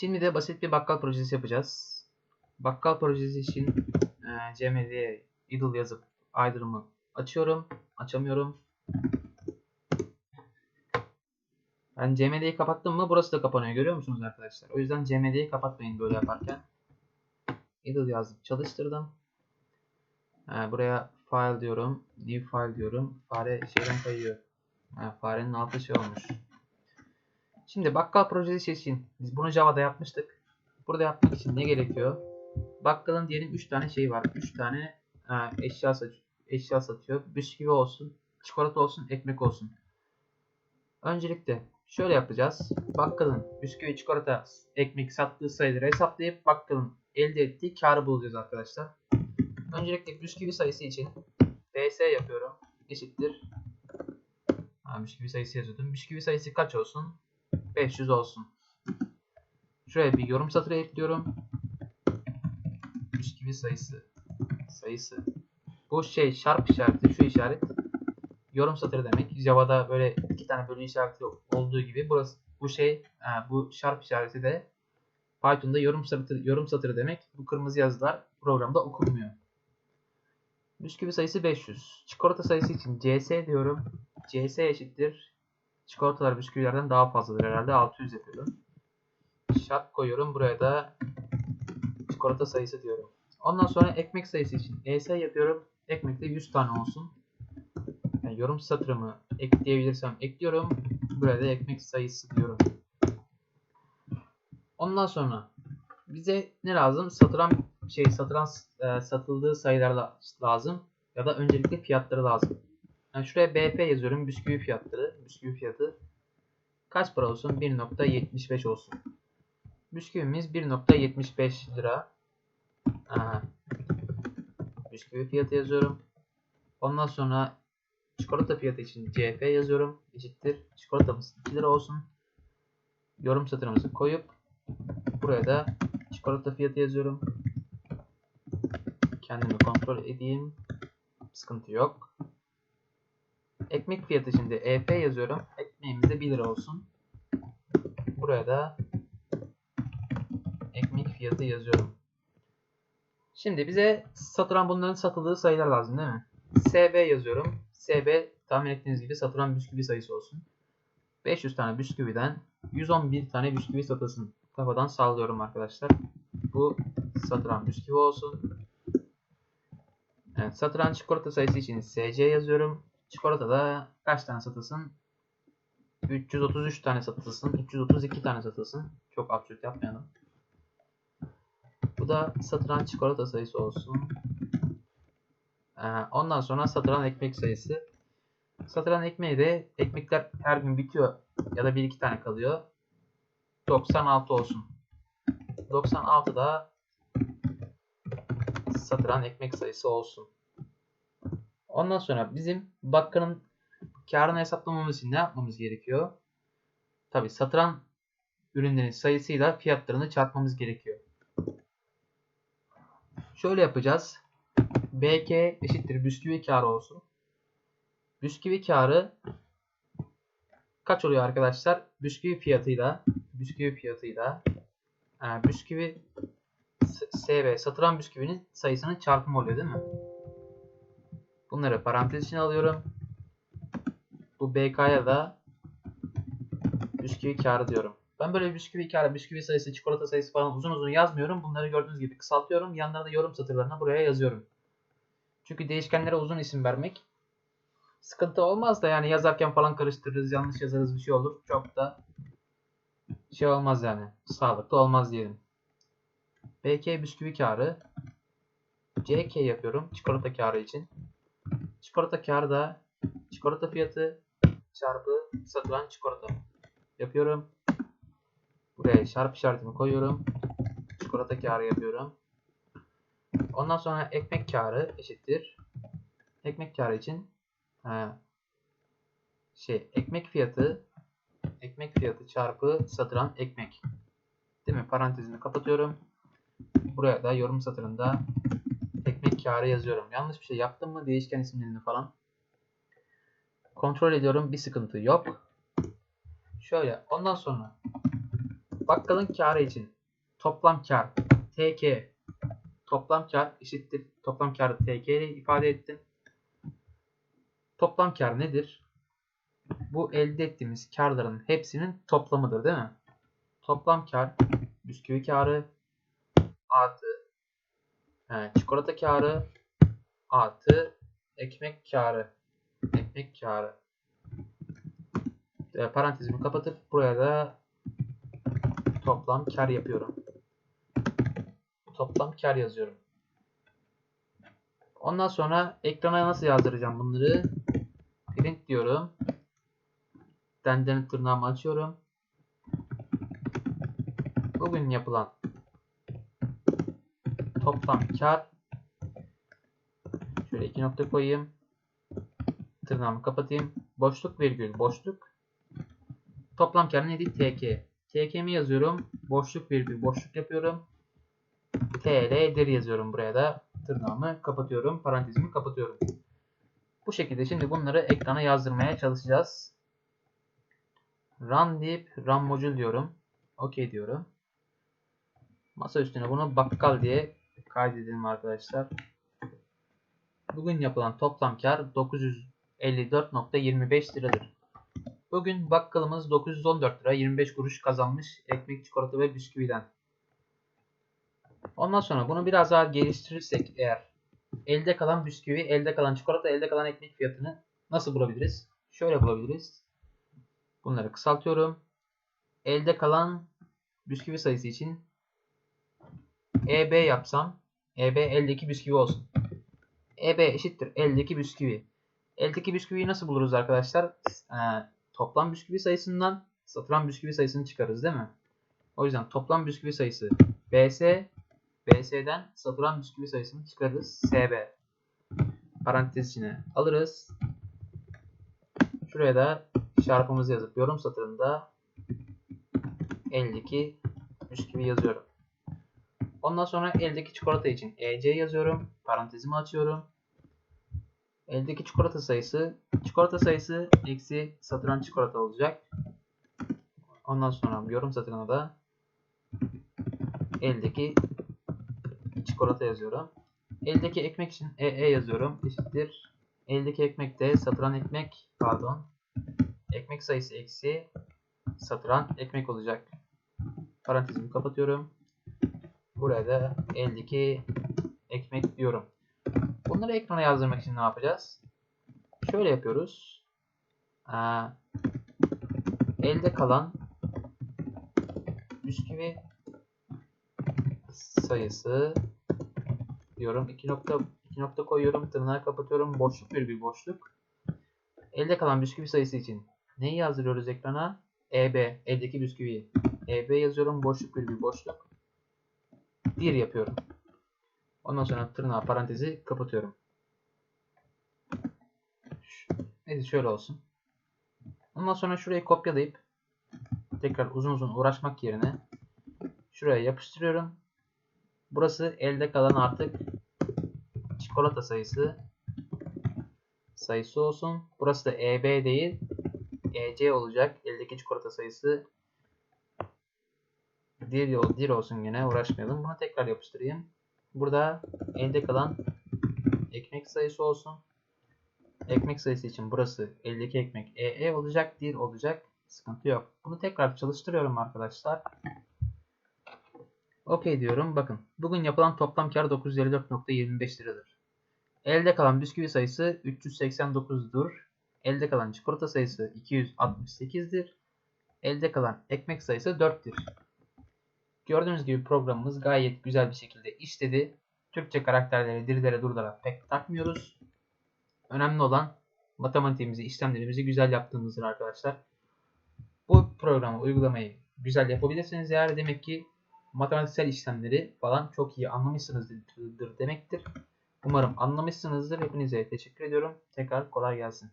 Şimdi de basit bir bakkal projesi yapacağız. Bakkal projesi için e, cmd'ye idle yazıp aydırımı açıyorum. Açamıyorum. Ben cmd'yi kapattım mı burası da kapanıyor. Görüyor musunuz arkadaşlar? O yüzden cmd'yi kapatmayın böyle yaparken. idle yazıp çalıştırdım. E, buraya file diyorum. New file diyorum. Fare şeyden kayıyor. Ha, farenin altı şey olmuş. Şimdi bakkal projesi için biz bunu Java'da yapmıştık. Burada yapmak için ne gerekiyor? Bakkalın diyelim 3 tane şey var. 3 tane ha, eşya, sat eşya satıyor. Bisküvi olsun, çikolata olsun, ekmek olsun. Öncelikle şöyle yapacağız. Bakkalın bisküvi, çikolata, ekmek sattığı sayıları hesaplayıp bakkalın elde ettiği karı bulacağız arkadaşlar. Öncelikle bisküvi sayısı için ds yapıyorum. Eşittir. Ha, bisküvi sayısı yazıyordum. Bisküvi sayısı kaç olsun? 500 olsun. Şuraya bir yorum satırı ekliyorum. Bisküvi sayısı. Sayısı. Bu şey şarp işareti. Şu işaret. Yorum satırı demek. Java'da böyle iki tane bölü işareti olduğu gibi burası bu şey bu şarp işareti de Python'da yorum satırı, yorum satırı demek. Bu kırmızı yazılar programda okunmuyor. Bisküvi sayısı 500. Çikolata sayısı için CS diyorum. CS eşittir. Çikolatalar bisküvilerden daha fazladır herhalde. 600 yapıyorum. Şart koyuyorum. Buraya da çikolata sayısı diyorum. Ondan sonra ekmek sayısı için ES yapıyorum. Ekmekte 100 tane olsun. Yani yorum satırımı ekleyebilirsem ekliyorum. Buraya da ekmek sayısı diyorum. Ondan sonra bize ne lazım? Satılan şey satılan e, satıldığı sayılar lazım ya da öncelikle fiyatları lazım. Yani şuraya BP yazıyorum. Bisküvi fiyatları. Bisküvi fiyatı kaç para olsun? 1.75 olsun. Bisküvimiz 1.75 lira. Aha. Bisküvi fiyatı yazıyorum. Ondan sonra çikolata fiyatı için CF yazıyorum. Eşittir. Çikolatamız 2 lira olsun. Yorum satırımızı koyup buraya da çikolata fiyatı yazıyorum. Kendimi kontrol edeyim. Sıkıntı yok. Ekmek fiyatı de EF yazıyorum. Ekmeğimiz de 1 lira olsun. Buraya da ekmek fiyatı yazıyorum. Şimdi bize satılan bunların satıldığı sayılar lazım değil mi? SB yazıyorum. SB tahmin ettiğiniz gibi satılan bisküvi sayısı olsun. 500 tane bisküviden 111 tane bisküvi satılsın. Kafadan sallıyorum arkadaşlar. Bu satılan bisküvi olsun. Evet, satılan çikolata sayısı için SC yazıyorum. Çikolata da kaç tane satılsın? 333 tane satılsın. 332 tane satılsın. Çok absürt yapmayalım. Bu da satılan çikolata sayısı olsun. Ee, ondan sonra satılan ekmek sayısı. Satılan ekmeği de ekmekler her gün bitiyor ya da bir iki tane kalıyor. 96 olsun. 96 da satılan ekmek sayısı olsun. Ondan sonra bizim bakkalın karını hesaplamamız için ne yapmamız gerekiyor? Tabi satılan ürünlerin sayısıyla fiyatlarını çarpmamız gerekiyor. Şöyle yapacağız. BK eşittir bisküvi karı olsun. Bisküvi karı kaç oluyor arkadaşlar? Bisküvi fiyatıyla bisküvi fiyatıyla yani bisküvi SV satılan bisküvinin sayısının çarpımı oluyor değil mi? Bunları parantez içine alıyorum. Bu BK'ya da bisküvi karı diyorum. Ben böyle bisküvi karı, bisküvi sayısı, çikolata sayısı falan uzun uzun yazmıyorum. Bunları gördüğünüz gibi kısaltıyorum. Yanlarına yorum satırlarına buraya yazıyorum. Çünkü değişkenlere uzun isim vermek sıkıntı olmaz da yani yazarken falan karıştırırız, yanlış yazarız bir şey olur. Çok da şey olmaz yani. Sağlıklı olmaz diyelim. BK bisküvi karı. CK yapıyorum çikolata karı için. Çikolata karı da çikolata fiyatı çarpı satılan çikolata yapıyorum. Buraya çarpı işaretimi koyuyorum. Çikolata karı yapıyorum. Ondan sonra ekmek karı eşittir. Ekmek karı için ha, şey ekmek fiyatı ekmek fiyatı çarpı satılan ekmek. Değil mi? Parantezini kapatıyorum. Buraya da yorum satırında karı yazıyorum. Yanlış bir şey yaptım mı değişken isimlerini falan kontrol ediyorum. Bir sıkıntı yok. Şöyle ondan sonra bakkalın karı için toplam kar TK toplam kar eşittir. Toplam karı TK ile ifade ettim. Toplam kar nedir? Bu elde ettiğimiz karların hepsinin toplamıdır değil mi? Toplam kar bisküvi karı artı he, çikolata karı artı ekmek karı. Ekmek karı. E, parantezimi kapatıp buraya da toplam kar yapıyorum. Toplam kar yazıyorum. Ondan sonra ekrana nasıl yazdıracağım bunları? Print diyorum. Denden tırnağımı açıyorum. Bugün yapılan toplam kar şöyle iki nokta koyayım. Tırnağımı kapatayım. Boşluk virgül boşluk. Toplam kar neydi? TK. TK'mi yazıyorum. Boşluk virgül boşluk yapıyorum. TL'dir yazıyorum buraya da. Tırnağımı kapatıyorum. Parantezimi kapatıyorum. Bu şekilde şimdi bunları ekrana yazdırmaya çalışacağız. Run deyip run module diyorum. OK diyorum. Masa üstüne bunu bakkal diye kaydedelim arkadaşlar. Bugün yapılan toplam kar 954.25 liradır. Bugün bakkalımız 914 lira 25 kuruş kazanmış ekmek, çikolata ve bisküviden. Ondan sonra bunu biraz daha geliştirirsek eğer elde kalan bisküvi, elde kalan çikolata, elde kalan ekmek fiyatını nasıl bulabiliriz? Şöyle bulabiliriz. Bunları kısaltıyorum. Elde kalan bisküvi sayısı için EB yapsam EB eldeki bisküvi olsun. EB eşittir eldeki bisküvi. Eldeki bisküviyi nasıl buluruz arkadaşlar? Ee, toplam bisküvi sayısından satılan bisküvi sayısını çıkarız değil mi? O yüzden toplam bisküvi sayısı BS BS'den satılan bisküvi sayısını çıkarırız. SB. Parantez içine alırız. Şuraya da çarpımızı yazıp yorum satırında 52 bisküvi yazıyorum. Ondan sonra eldeki çikolata için EC yazıyorum. Parantezimi açıyorum. Eldeki çikolata sayısı çikolata sayısı eksi satılan çikolata olacak. Ondan sonra yorum satırına da eldeki çikolata yazıyorum. Eldeki ekmek için EE yazıyorum. Eşittir. Eldeki ekmek de satılan ekmek pardon. Ekmek sayısı eksi satılan ekmek olacak. Parantezimi kapatıyorum. Buraya da eldeki ekmek diyorum. Bunları ekrana yazdırmak için ne yapacağız? Şöyle yapıyoruz. Ee, elde kalan bisküvi sayısı diyorum. 2 nokta 2 nokta koyuyorum. Tırnağı kapatıyorum. Boşluk virgül boşluk. Elde kalan bisküvi sayısı için neyi yazdırıyoruz ekrana? EB. Eldeki bisküviyi. EB yazıyorum. Boşluk virgül boşluk. 1 yapıyorum. Ondan sonra tırnağı parantezi kapatıyorum. Neyse şöyle olsun. Ondan sonra şurayı kopyalayıp tekrar uzun uzun uğraşmak yerine şuraya yapıştırıyorum. Burası elde kalan artık çikolata sayısı sayısı olsun. Burası da EB değil EC olacak. Eldeki çikolata sayısı dir, dir olsun yine uğraşmayalım. Bunu tekrar yapıştırayım. Burada elde kalan ekmek sayısı olsun. Ekmek sayısı için burası eldeki ekmek EE olacak, dir olacak. Sıkıntı yok. Bunu tekrar çalıştırıyorum arkadaşlar. OK diyorum. Bakın. Bugün yapılan toplam kar 954.25 liradır. Elde kalan bisküvi sayısı 389'dur. Elde kalan çikolata sayısı 268'dir. Elde kalan ekmek sayısı 4'tir. Gördüğünüz gibi programımız gayet güzel bir şekilde işledi. Türkçe karakterleri dirilere durdura pek takmıyoruz. Önemli olan matematiğimizi, işlemlerimizi güzel yaptığımızdır arkadaşlar. Bu programı, uygulamayı güzel yapabilirsiniz eğer demek ki matematiksel işlemleri falan çok iyi anlamışsınızdır demektir. Umarım anlamışsınızdır. Hepinize teşekkür ediyorum. Tekrar kolay gelsin.